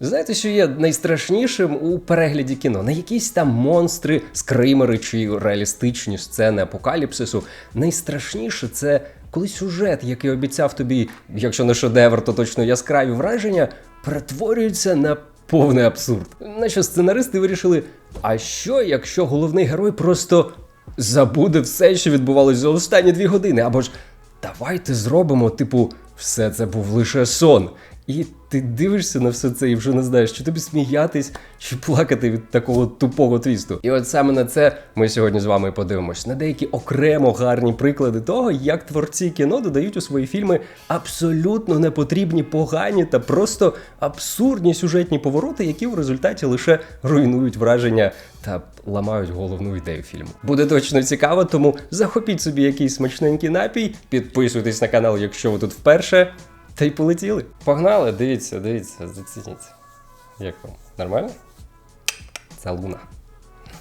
Знаєте, що є найстрашнішим у перегляді кіно? Не якісь там монстри, скримери чи реалістичні сцени апокаліпсису. Найстрашніше це коли сюжет, який обіцяв тобі, якщо не шедевр, то точно яскраві враження, перетворюється на повний абсурд. Наче сценаристи вирішили: а що, якщо головний герой просто забуде все, що відбувалося за останні дві години, або ж давайте зробимо, типу, все це був лише сон. І ти дивишся на все це і вже не знаєш, чи тобі сміятись, чи плакати від такого тупого твісту. І от саме на це ми сьогодні з вами подивимось на деякі окремо гарні приклади того, як творці кіно додають у свої фільми абсолютно непотрібні, погані та просто абсурдні сюжетні повороти, які в результаті лише руйнують враження та ламають головну ідею фільму. Буде точно цікаво, тому захопіть собі якийсь смачненький напій, підписуйтесь на канал, якщо ви тут вперше. Та й полетіли. Погнали, дивіться, дивіться, зацініться. Як вам? Нормально? Це луна.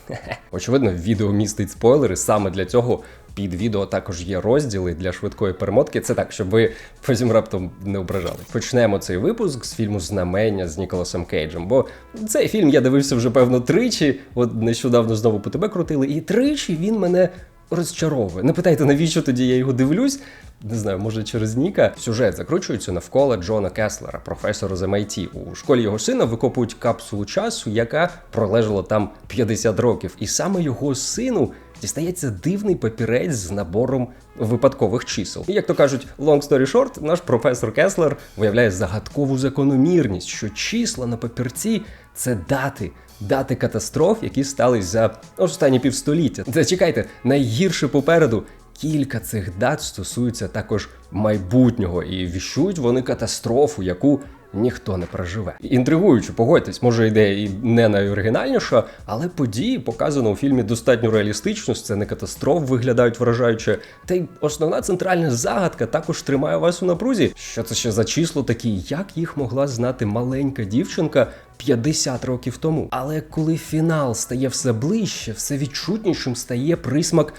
Очевидно, відео містить спойлери. Саме для цього під відео також є розділи для швидкої перемотки. Це так, щоб ви потім раптом не ображали. Почнемо цей випуск з фільму Знамення з Ніколасом Кейджем. Бо цей фільм я дивився вже певно тричі. От нещодавно знову по тебе крутили, і тричі він мене розчаровує. Не питайте, навіщо тоді я його дивлюсь. Не знаю, може через Ніка сюжет закручується навколо Джона Кеслера, професора з MIT. У школі його сина викопують капсулу часу, яка пролежала там 50 років. І саме його сину дістається дивний папірець з набором випадкових чисел. І як то кажуть, long story short, наш професор Кеслер виявляє загадкову закономірність, що числа на папірці це дати. Дати катастроф, які стались за останні півстоліття. Зачекайте, найгірше попереду. Кілька цих дат стосуються також майбутнього, і віщують вони катастрофу, яку ніхто не проживе. Інтригуюче, погодьтесь, може ідея і не найоригінальніша, але події показано у фільмі достатньо реалістично, сцени катастроф виглядають вражаюче. Та й основна центральна загадка також тримає вас у напрузі. Що це ще за число такі, як їх могла знати маленька дівчинка 50 років тому. Але коли фінал стає все ближче, все відчутнішим стає присмак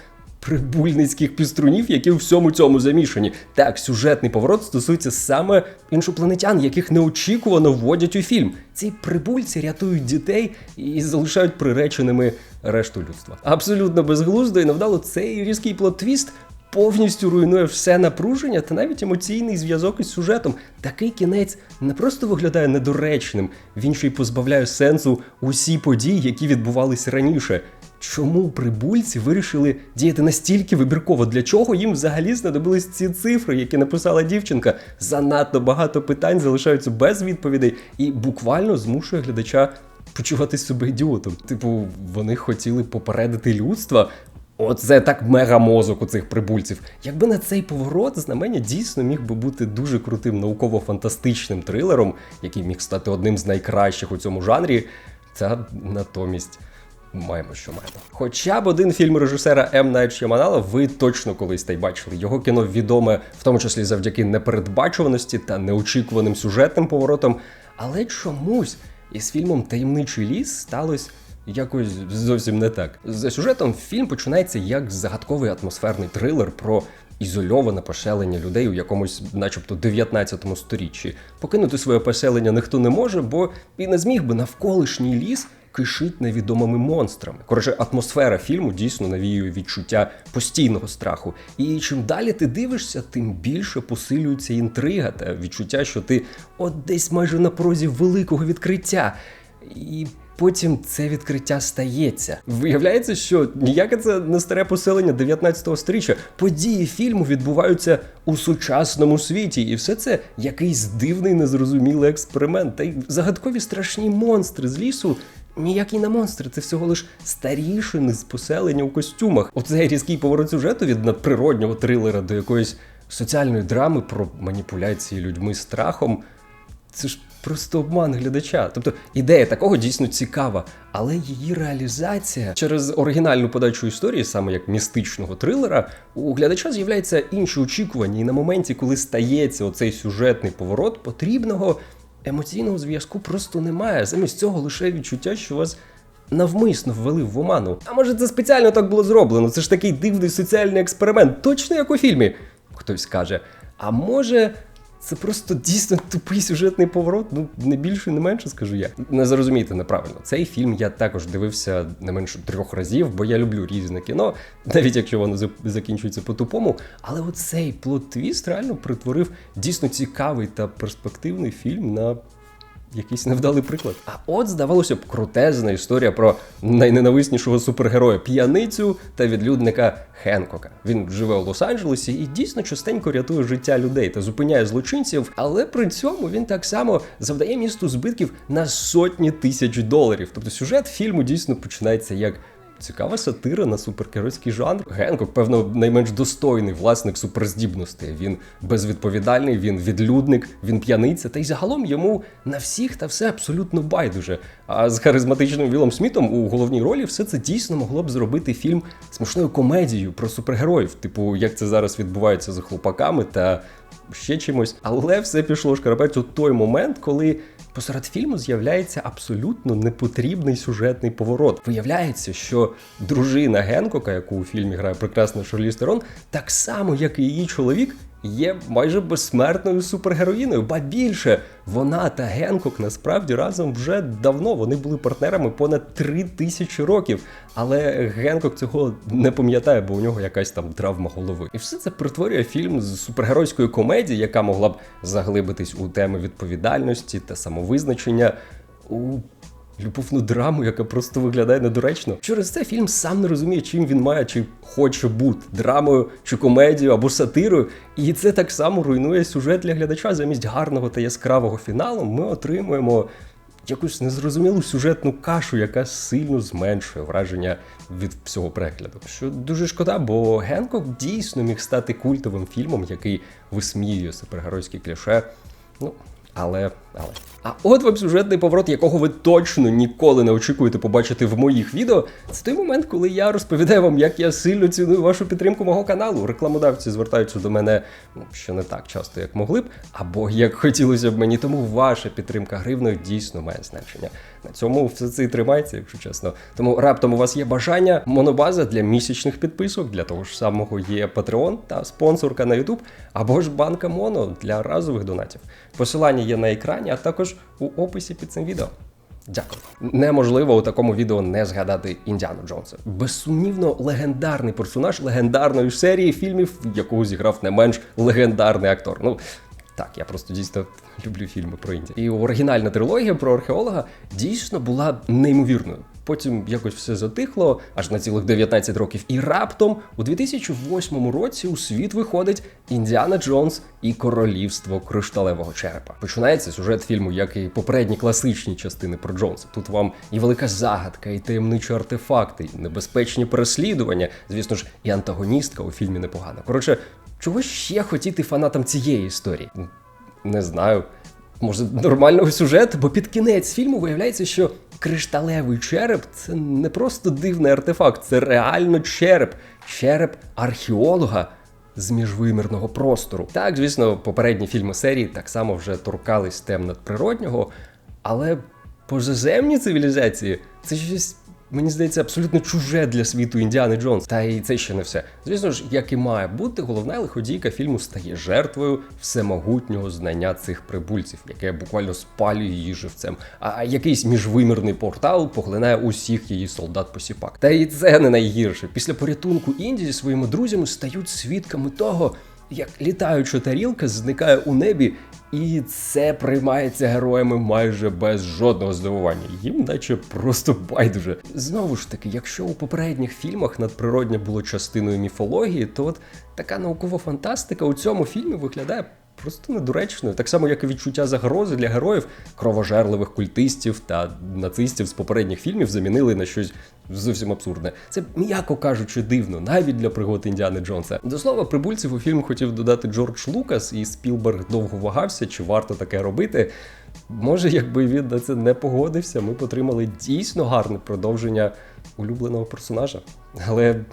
прибульницьких піструнів, які у всьому цьому замішані. Так, сюжетний поворот стосується саме іншопланетян, яких неочікувано вводять у фільм. Ці прибульці рятують дітей і залишають приреченими решту людства. Абсолютно безглуздо і невдало цей різкий плот-твіст Повністю руйнує все напруження та навіть емоційний зв'язок із сюжетом. Такий кінець не просто виглядає недоречним, він ще й позбавляє сенсу усі події, які відбувалися раніше. Чому прибульці вирішили діяти настільки вибірково? Для чого їм взагалі знадобились ці цифри, які написала дівчинка? Занадто багато питань залишаються без відповідей і буквально змушує глядача почуватись себе ідіотом. Типу, вони хотіли попередити людство. Оце так мега мозок у цих прибульців. Якби на цей поворот знамення дійсно міг би бути дуже крутим науково-фантастичним трилером, який міг стати одним з найкращих у цьому жанрі, та натомість. Маємо, що маємо. Хоча б один фільм режисера М. Найт Шяманала ви точно колись та й бачили. Його кіно відоме, в тому числі завдяки непередбачуваності та неочікуваним сюжетним поворотам. Але чомусь із фільмом Таємничий ліс сталося якось зовсім не так. За сюжетом фільм починається як загадковий атмосферний трилер про ізольоване поселення людей у якомусь, начебто, 19 сторіччі. Покинути своє поселення ніхто не може, бо і не зміг би навколишній ліс. Кишить невідомими монстрами. Коротше, атмосфера фільму дійсно навіює відчуття постійного страху. І чим далі ти дивишся, тим більше посилюється інтрига та відчуття, що ти от десь майже на порозі великого відкриття. І Потім це відкриття стається. Виявляється, що ніяке це не старе поселення 19 сторіччя. Події фільму відбуваються у сучасному світі, і все це якийсь дивний незрозумілий експеримент. Та й загадкові страшні монстри з лісу. Ніякі не монстри, це всього лиш старішини з поселення у костюмах. Оцей різкий поворот сюжету від надприроднього трилера до якоїсь соціальної драми про маніпуляції людьми страхом. Це ж просто обман глядача. Тобто ідея такого дійсно цікава, але її реалізація через оригінальну подачу історії, саме як містичного трилера, у глядача з'являються інші очікування, і на моменті, коли стається оцей сюжетний поворот, потрібного емоційного зв'язку просто немає. Замість цього лише відчуття, що вас. Навмисно ввели в оману. А може це спеціально так було зроблено? Це ж такий дивний соціальний експеримент, точно як у фільмі. Хтось каже. А може, Це просто дійсно тупий сюжетний поворот. Ну не більше, не менше, скажу я. Не зрозумійте неправильно. Цей фільм я також дивився не менше трьох разів, бо я люблю різне кіно, навіть якщо воно за- закінчується по-тупому. Але оцей плот-твіст реально притворив дійсно цікавий та перспективний фільм на якийсь невдалий приклад. А от здавалося б, крутезна історія про найненависнішого супергероя п'яницю та відлюдника Хенкока. Він живе у Лос-Анджелесі і дійсно частенько рятує життя людей та зупиняє злочинців, але при цьому він так само завдає місту збитків на сотні тисяч доларів. Тобто сюжет фільму дійсно починається як. Цікава сатира на супергеройський жанр. Генкок, певно, найменш достойний власник суперздібностей. Він безвідповідальний, він відлюдник, він п'яниця, та й загалом йому на всіх та все абсолютно байдуже. А з харизматичним Вілом Смітом у головній ролі все це дійсно могло б зробити фільм смішною комедією про супергероїв, типу як це зараз відбувається за хлопаками та ще чимось. Але все пішло шкарапець у той момент, коли посеред фільму з'являється абсолютно непотрібний сюжетний поворот. Виявляється, що дружина Генкока, яку у фільмі грає прекрасна Шарлі Стерон, так само, як і її чоловік. Є майже безсмертною супергероїною, ба більше вона та Генкок насправді разом вже давно вони були партнерами понад три тисячі років. Але Генкок цього не пам'ятає, бо у нього якась там травма голови. І все це перетворює фільм з супергеройської комедії, яка могла б заглибитись у теми відповідальності та самовизначення. у любовну драму, яка просто виглядає недоречно. Через це фільм сам не розуміє, чим він має чи хоче бути драмою, чи комедією або сатирою. І це так само руйнує сюжет для глядача. Замість гарного та яскравого фіналу ми отримуємо. Якусь незрозумілу сюжетну кашу, яка сильно зменшує враження від всього перегляду. Що дуже шкода, бо Генкок дійсно міг стати культовим фільмом, який висміює супергеройські кліше. Ну, але, але. А от вам сюжетний поворот, якого ви точно ніколи не очікуєте побачити в моїх відео. Це той момент, коли я розповідаю вам, як я сильно ціную вашу підтримку мого каналу. Рекламодавці звертаються до мене ну, що не так часто, як могли б, або як хотілося б мені. Тому ваша підтримка гривною дійсно має значення. На цьому все це і тримається, якщо чесно. Тому раптом у вас є бажання, монобаза для місячних підписок, для того ж самого є Patreon та спонсорка на YouTube, або ж банка Моно для разових донатів. Посилання є на екрані, а також у описі під цим відео. Дякую. Неможливо у такому відео не згадати Індіану Джонса. Безсумнівно, легендарний персонаж легендарної серії фільмів, якого зіграв не менш легендарний актор. Ну так, я просто дійсно люблю фільми про Індію. І оригінальна трилогія про археолога дійсно була неймовірною. Потім якось все затихло аж на цілих 19 років. І раптом у 2008 році у світ виходить Індіана Джонс і Королівство кришталевого черепа. Починається сюжет фільму, як і попередні класичні частини про Джонса. Тут вам і велика загадка, і таємничі артефакти, і небезпечні переслідування. Звісно ж, і антагоністка у фільмі непогана. Коротше, чого ще хотіти фанатам цієї історії? Не знаю. Може, нормального сюжету, бо під кінець фільму виявляється, що кришталевий череп це не просто дивний артефакт, це реально череп. Череп археолога з міжвимірного простору. Так, звісно, попередні фільми серії так само вже торкались тем надприроднього, але позаземні цивілізації це щось. Мені здається, абсолютно чуже для світу Індіани Джонс. Та і це ще не все. Звісно ж, як і має бути, головна лиходійка фільму стає жертвою всемогутнього знання цих прибульців, яке буквально спалює її живцем. А якийсь міжвимірний портал поглинає усіх її солдат посіпак. Та і це не найгірше. Після порятунку Індії своїми друзями стають свідками того. Як літаюча тарілка зникає у небі, і це приймається героями майже без жодного здивування. Їм наче просто байдуже. Знову ж таки, якщо у попередніх фільмах надприродне було частиною міфології, то от така наукова фантастика у цьому фільмі виглядає просто недоречною. Так само, як і відчуття загрози для героїв кровожерливих культистів та нацистів з попередніх фільмів замінили на щось зовсім абсурдне. Це, м'яко кажучи, дивно, навіть для пригод Індіани Джонса. До слова, прибульців у фільм хотів додати Джордж Лукас, і Спілберг довго вагався, чи варто таке робити. Може, якби він на це не погодився, ми б отримали дійсно гарне продовження улюбленого персонажа. Але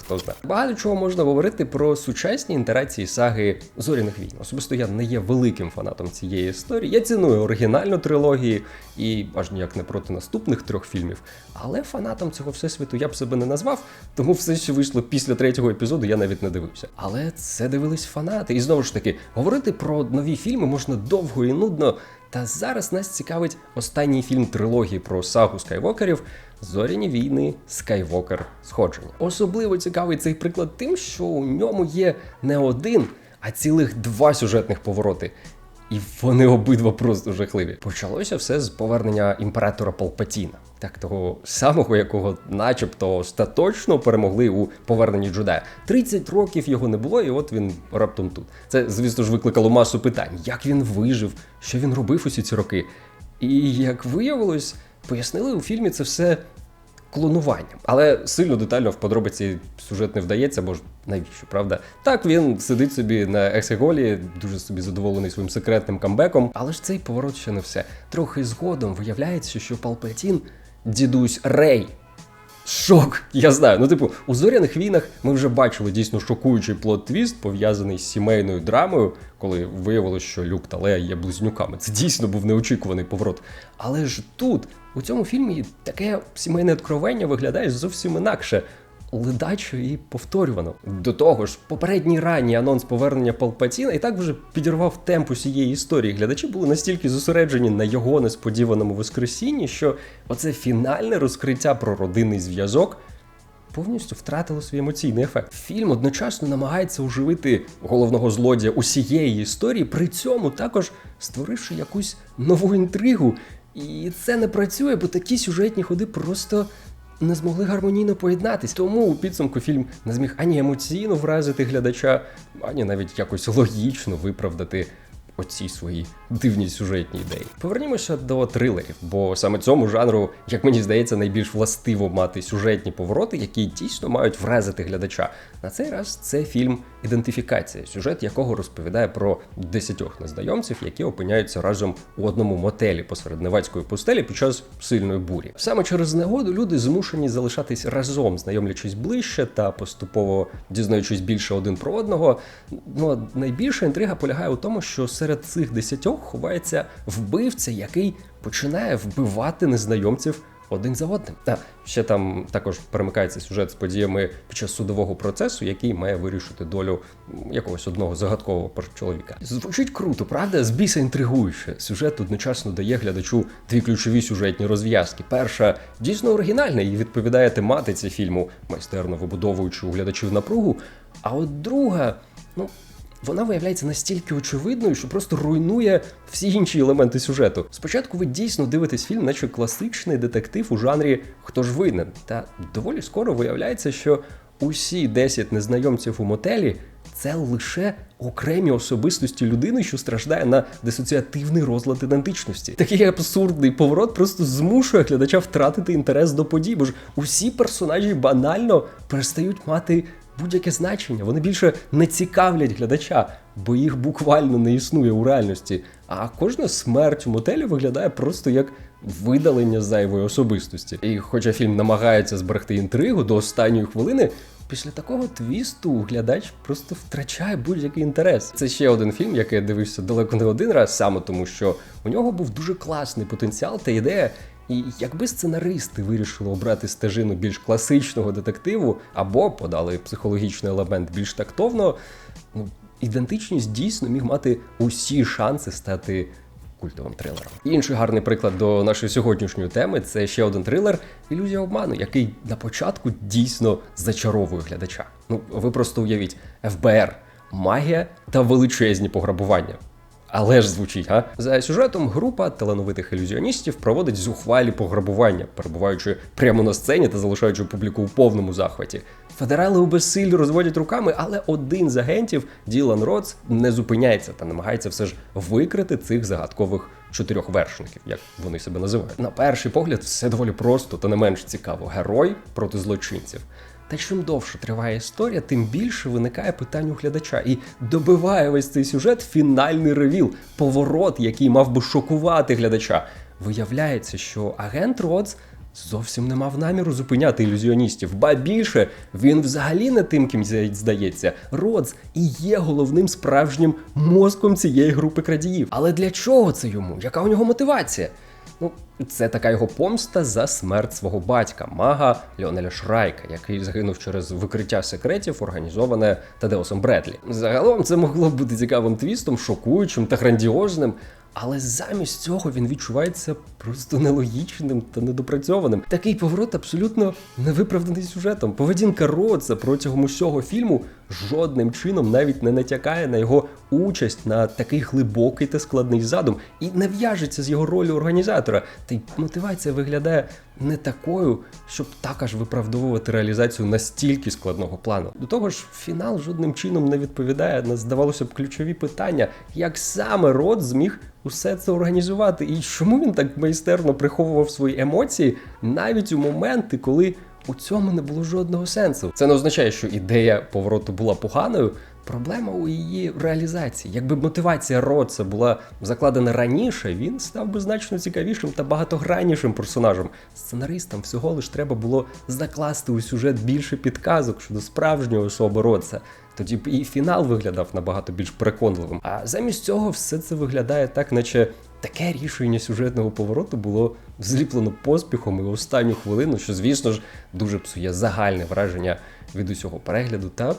хто знає. Багато чого можна говорити про сучасні інтерації саги зоряних війн. Особисто я не є великим фанатом цієї історії. Я ціную оригінальну трилогію і аж ніяк не проти наступних трьох фільмів. Але фанатом цього всесвіту я б себе не назвав, тому все, що вийшло після третього епізоду, я навіть не дивився. Але це дивились фанати. І знову ж таки, говорити про нові фільми можна довго і нудно. Та зараз нас цікавить останній фільм трилогії про сагу Скайвокерів Зоряні війни Скайвокер Сходження. Особливо цікавий цей приклад тим, що у ньому є не один, а цілих два сюжетних повороти. І вони обидва просто жахливі. Почалося все з повернення імператора Палпатіна, так того самого, якого, начебто, остаточно перемогли у поверненні джедая. 30 років його не було, і от він раптом тут. Це, звісно ж, викликало масу питань: як він вижив, що він робив усі ці роки. І як виявилось, пояснили у фільмі це все клонуванням. Але сильно детально в подробиці сюжет не вдається, бо ж навіщо, правда? Так він сидить собі на ексеголі, дуже собі задоволений своїм секретним камбеком. Але ж цей поворот ще не все. Трохи згодом виявляється, що Палпатін дідусь Рей. Шок, я знаю. Ну, типу, у зоряних війнах ми вже бачили дійсно шокуючий плот-твіст, пов'язаний з сімейною драмою, коли виявилось, що Люк та Лея є близнюками. Це дійсно був неочікуваний поворот. Але ж тут, у цьому фільмі, таке сімейне откровення виглядає зовсім інакше. Ледачо і повторювано. До того ж, попередній ранній анонс повернення Палпатіна і так вже підірвав темп усієї історії. Глядачі були настільки зосереджені на його несподіваному воскресінні, що оце фінальне розкриття про родинний зв'язок повністю втратило свій емоційний ефект. Фільм одночасно намагається оживити головного злодія усієї історії, при цьому також створивши якусь нову інтригу. І це не працює, бо такі сюжетні ходи просто не змогли гармонійно поєднатись. Тому у підсумку фільм не зміг ані емоційно вразити глядача, ані навіть якось логічно виправдати оці свої дивні сюжетні ідеї. Повернімося до трилерів, бо саме цьому жанру, як мені здається, найбільш властиво мати сюжетні повороти, які дійсно мають вразити глядача. На цей раз це фільм Ідентифікація, сюжет якого розповідає про десятьох незнайомців, які опиняються разом у одному мотелі посеред невацької пустелі під час сильної бурі. Саме через негоду люди змушені залишатись разом, знайомлячись ближче та поступово дізнаючись більше один про одного. Ну найбільша інтрига полягає у тому, що серед цих десятьох ховається вбивця, який починає вбивати незнайомців один за одним. Та ще там також перемикається сюжет з подіями під час судового процесу, який має вирішити долю якогось одного загадкового чоловіка. Звучить круто, правда? З біса інтригуюче. Сюжет одночасно дає глядачу дві ключові сюжетні розв'язки. Перша дійсно оригінальна і відповідає тематиці фільму, майстерно вибудовуючи у глядачів напругу. А от друга, ну вона виявляється настільки очевидною, що просто руйнує всі інші елементи сюжету. Спочатку ви дійсно дивитесь фільм, наче класичний детектив у жанрі Хто ж винен? Та доволі скоро виявляється, що усі 10 незнайомців у мотелі. Це лише окремі особистості людини, що страждає на дисоціативний розлад ідентичності. Такий абсурдний поворот просто змушує глядача втратити інтерес до подій, бо ж усі персонажі банально перестають мати будь-яке значення. Вони більше не цікавлять глядача, бо їх буквально не існує у реальності. А кожна смерть у мотелі виглядає просто як видалення зайвої особистості. І хоча фільм намагається зберегти інтригу до останньої хвилини. Після такого твісту глядач просто втрачає будь-який інтерес. Це ще один фільм, який я дивився далеко не один раз, саме тому що у нього був дуже класний потенціал та ідея, і якби сценаристи вирішили обрати стежину більш класичного детективу або подали психологічний елемент більш тактовно, ну ідентичність дійсно міг мати усі шанси стати культовим трилером. Інший гарний приклад до нашої сьогоднішньої теми це ще один трилер Ілюзія обману, який на початку дійсно зачаровує глядача. Ну ви просто уявіть ФБР, магія та величезні пограбування. Але ж звучить, а за сюжетом група талановитих ілюзіоністів проводить зухвалі пограбування, перебуваючи прямо на сцені та залишаючи публіку у повному захваті. Федерали у безсиллі розводять руками, але один з агентів Ділан Роц не зупиняється та намагається все ж викрити цих загадкових чотирьох вершників, як вони себе називають. На перший погляд, все доволі просто та не менш цікаво. Герой проти злочинців. Та чим довше триває історія, тим більше виникає питань у глядача. І добиває весь цей сюжет фінальний ревіл, поворот, який мав би шокувати глядача. Виявляється, що агент Родс зовсім не мав наміру зупиняти ілюзіоністів. Ба більше він взагалі не тим, ким здається. Родз і є головним справжнім мозком цієї групи крадіїв. Але для чого це йому? Яка у нього мотивація? Ну, це така його помста за смерть свого батька, мага Леонеля Шрайка, який загинув через викриття секретів, організоване Тадеусом Бредлі. Загалом це могло б бути цікавим твістом, шокуючим та грандіозним. Але замість цього він відчувається просто нелогічним та недопрацьованим. Такий поворот абсолютно невиправданий сюжетом. Поведінка Роца протягом усього фільму жодним чином навіть не натякає на його участь на такий глибокий та складний задум і не в'яжеться з його ролі організатора. Та й мотивація виглядає не такою, щоб так аж виправдовувати реалізацію настільки складного плану. До того ж, фінал жодним чином не відповідає на здавалося б ключові питання, як саме Рот зміг усе це організувати, і чому він так майстерно приховував свої емоції навіть у моменти, коли у цьому не було жодного сенсу. Це не означає, що ідея повороту була поганою. Проблема у її реалізації. Якби мотивація Роца була закладена раніше, він став би значно цікавішим та багатограннішим персонажем. Сценаристам всього лиш треба було закласти у сюжет більше підказок щодо справжньої особи Роца. Тоді б і фінал виглядав набагато більш переконливим. А замість цього все це виглядає так, наче таке рішення сюжетного повороту було зліплено поспіхом і останню хвилину, що, звісно ж, дуже псує загальне враження від усього перегляду та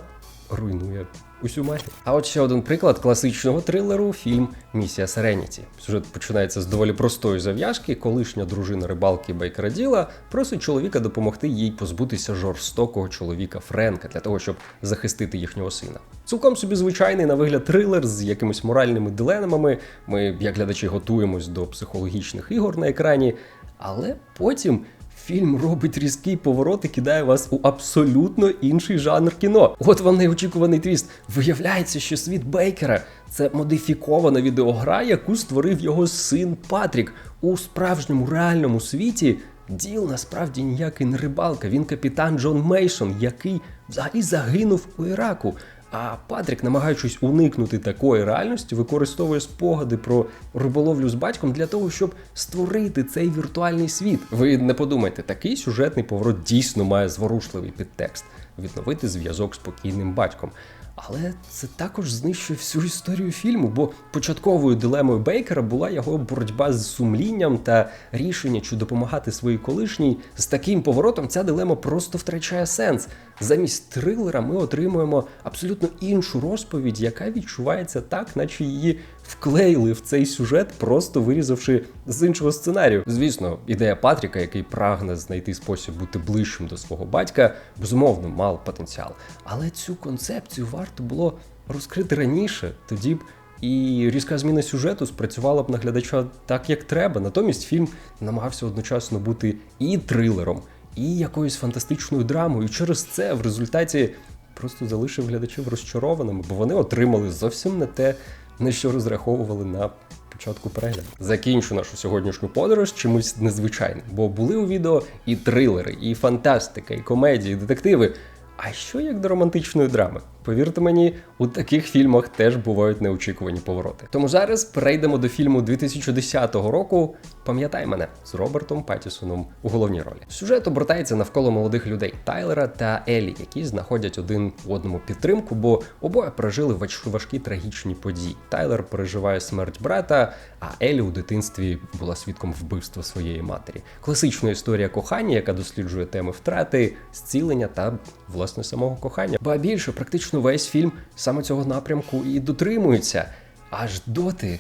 руйнує усю магію. А от ще один приклад класичного трилеру фільм Місія Сереніті. Сюжет починається з доволі простої зав'язки. Колишня дружина рибалки Бейкера Діла просить чоловіка допомогти їй позбутися жорстокого чоловіка Френка для того, щоб захистити їхнього сина. Цілком собі звичайний на вигляд трилер з якимись моральними дилемами. Ми, як глядачі, готуємось до психологічних ігор на екрані, але потім. Фільм робить різкий поворот і кидає вас у абсолютно інший жанр кіно. От вам неочікуваний твіст. Виявляється, що світ Бейкера це модифікована відеогра, яку створив його син Патрік. У справжньому реальному світі діл насправді ніякий не рибалка. Він капітан Джон Мейсон, який взагалі загинув у Іраку. А Патрік, намагаючись уникнути такої реальності, використовує спогади про риболовлю з батьком для того, щоб створити цей віртуальний світ. Ви не подумайте, такий сюжетний поворот дійсно має зворушливий підтекст відновити зв'язок з покійним батьком. Але це також знищує всю історію фільму, бо початковою дилемою Бейкера була його боротьба з сумлінням та рішення, чи допомагати своїй колишній. З таким поворотом ця дилема просто втрачає сенс. Замість трилера ми отримуємо абсолютно іншу розповідь, яка відчувається так, наче її вклеїли в цей сюжет, просто вирізавши з іншого сценарію. Звісно, ідея Патріка, який прагне знайти спосіб бути ближчим до свого батька, безумовно мав потенціал. Але цю концепцію варто було розкрити раніше, тоді б. І різка зміна сюжету спрацювала б на глядача так, як треба. Натомість фільм намагався одночасно бути і трилером, і якоюсь фантастичною драмою. І через це в результаті просто залишив глядачів розчарованими, бо вони отримали зовсім не те, на що розраховували на початку перегляду. Закінчу нашу сьогоднішню подорож чимось незвичайним, бо були у відео і трилери, і фантастика, і комедії, і детективи. А що як до романтичної драми? Повірте мені, у таких фільмах теж бувають неочікувані повороти. Тому зараз перейдемо до фільму 2010 року Пам'ятай мене з Робертом Паттісоном у головній ролі. Сюжет обертається навколо молодих людей Тайлера та Елі, які знаходять один одному підтримку, бо обоє пережили важ- важкі трагічні події. Тайлер переживає смерть брата, а Елі у дитинстві була свідком вбивства своєї матері. Класична історія кохання, яка досліджує теми втрати, зцілення та власне самого кохання. Ба більше, практично весь фільм саме цього напрямку і дотримується, аж доти.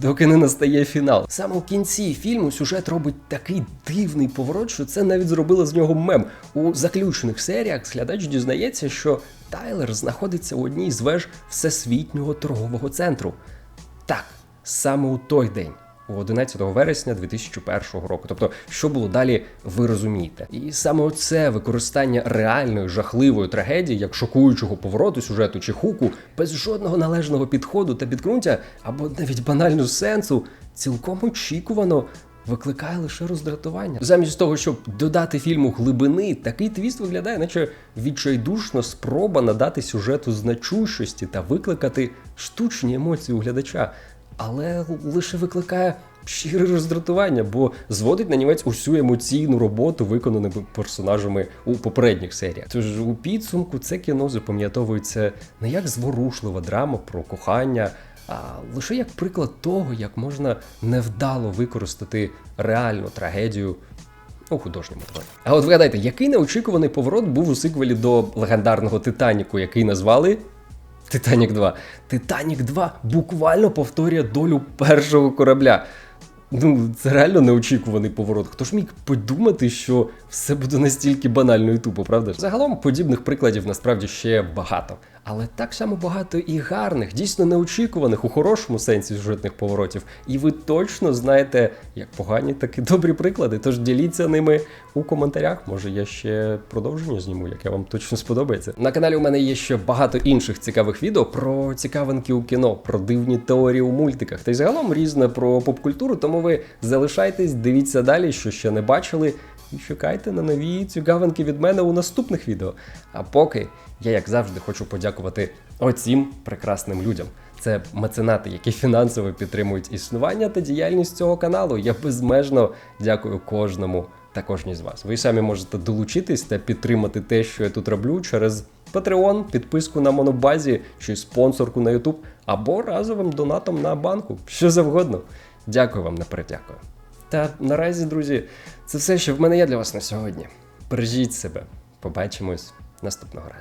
Доки не настає фінал. Саме у кінці фільму сюжет робить такий дивний поворот, що це навіть зробило з нього мем. У заключених серіях глядач дізнається, що Тайлер знаходиться у одній з веж всесвітнього торгового центру. Так, саме у той день. У 11 вересня 2001 року. Тобто, що було далі, ви розумієте. І саме оце використання реальної жахливої трагедії, як шокуючого повороту сюжету чи хуку, без жодного належного підходу та підґрунтя, або навіть банального сенсу, цілком очікувано. Викликає лише роздратування. Замість того, щоб додати фільму глибини, такий твіст виглядає, наче відчайдушна спроба надати сюжету значущості та викликати штучні емоції у глядача але лише викликає щире роздратування, бо зводить на нівець усю емоційну роботу, виконану персонажами у попередніх серіях. Тож у підсумку це кіно запам'ятовується не як зворушлива драма про кохання, а лише як приклад того, як можна невдало використати реальну трагедію у художньому творі. А от вгадайте, який неочікуваний поворот був у сиквелі до легендарного Титаніку, який назвали Титанік 2. Титанік 2 буквально повторює долю першого корабля. Ну, це реально неочікуваний поворот. Хто ж міг подумати, що все буде настільки банально і тупо, правда? Загалом подібних прикладів насправді ще багато. Але так само багато і гарних, дійсно неочікуваних у хорошому сенсі сюжетних поворотів. І ви точно знаєте як погані, так і добрі приклади. Тож діліться ними у коментарях. Може, я ще продовження зніму, яке вам точно сподобається. На каналі у мене є ще багато інших цікавих відео про цікавинки у кіно, про дивні теорії у мультиках та й загалом різне про поп-культуру. Тому ви залишайтесь, дивіться далі, що ще не бачили. І чекайте на нові цікавинки від мене у наступних відео. А поки я, як завжди, хочу подякувати оцім прекрасним людям. Це меценати, які фінансово підтримують існування та діяльність цього каналу. Я безмежно дякую кожному та кожній з вас. Ви самі можете долучитись та підтримати те, що я тут роблю через Patreon, підписку на монобазі чи спонсорку на YouTube, або разовим донатом на банку. Що завгодно. Дякую вам наперед, дякую. Та наразі, друзі, це все, що в мене є для вас на сьогодні. Бережіть себе. Побачимось наступного разу.